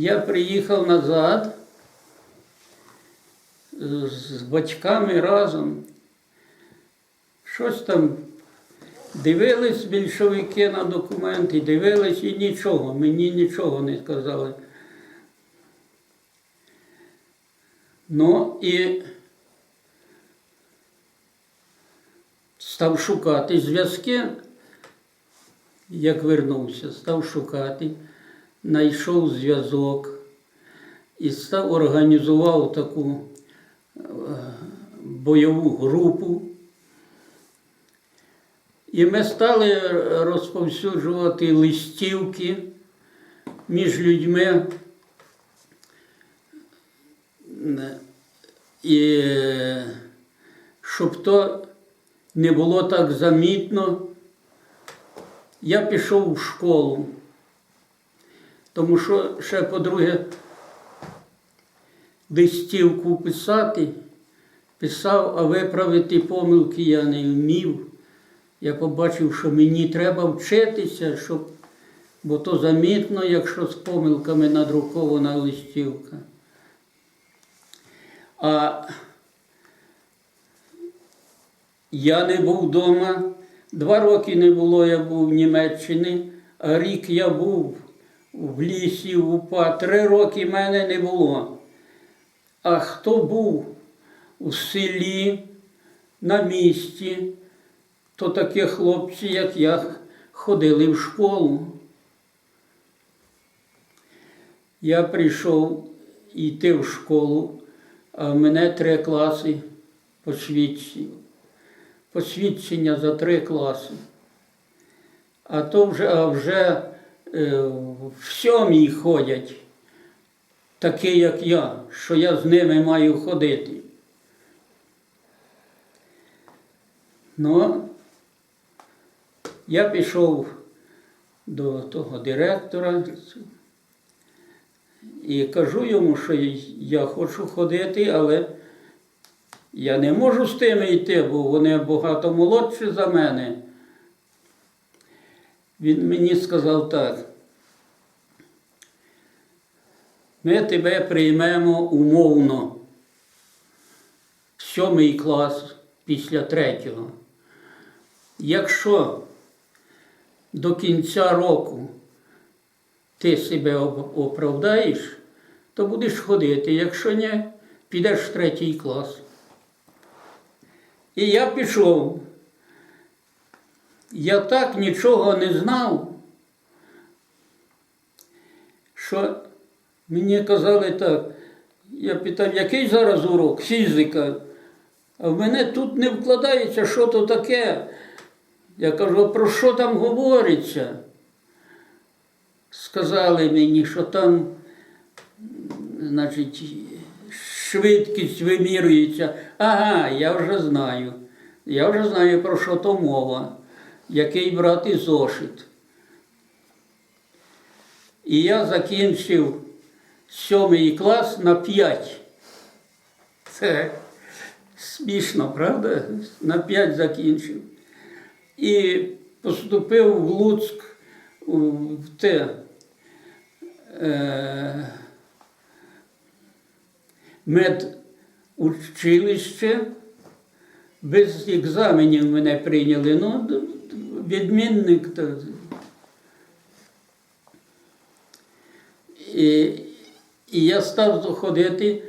Я приїхав назад з батьками разом. Щось там дивились більшовики на документи, дивились і нічого, мені нічого не сказали. Ну і став шукати зв'язки, як вернувся, став шукати, знайшов зв'язок і став організував таку е, бойову групу. І ми стали розповсюджувати листівки між людьми. І щоб то не було так замітно, я пішов в школу. Тому що ще, по-друге, листівку писати, писав, а виправити помилки я не вмів. Я побачив, що мені треба вчитися, щоб, бо то замітно, якщо з помилками надрукована листівка. А я не був вдома. Два роки не було, я був в Німеччині, а рік я був в лісі, в УПА. Три роки мене не було. А хто був у селі, на місті, то такі хлопці, як я, ходили в школу. Я прийшов йти в школу, а в мене три класи посвідчення. Посвідчення за три класи. А то вже, а вже в сьомій ходять, такі, як я, що я з ними маю ходити. Ну, я пішов до того директора і кажу йому, що я хочу ходити, але я не можу з тими йти, бо вони багато молодші за мене. Він мені сказав так. Ми тебе приймемо умовно. Сьомий клас після третього. Якщо до кінця року ти себе оправдаєш, то будеш ходити. Якщо ні, підеш в третій клас. І я пішов. Я так нічого не знав, що мені казали так. Я питав, який зараз урок? Фізика. А в мене тут не вкладається, що то таке. Я кажу, «А про що там говориться? Сказали мені, що там, значить, швидкість вимірюється. Ага, я вже знаю. Я вже знаю, про що то мова, який брати зошит. І я закінчив сьомий клас на п'ять. Це смішно, правда? На п'ять закінчив. І поступив в Луцьк в те. Е, медучилище. Без екзаменів мене прийняли. Ну, відмінник. То. І, і я став ходити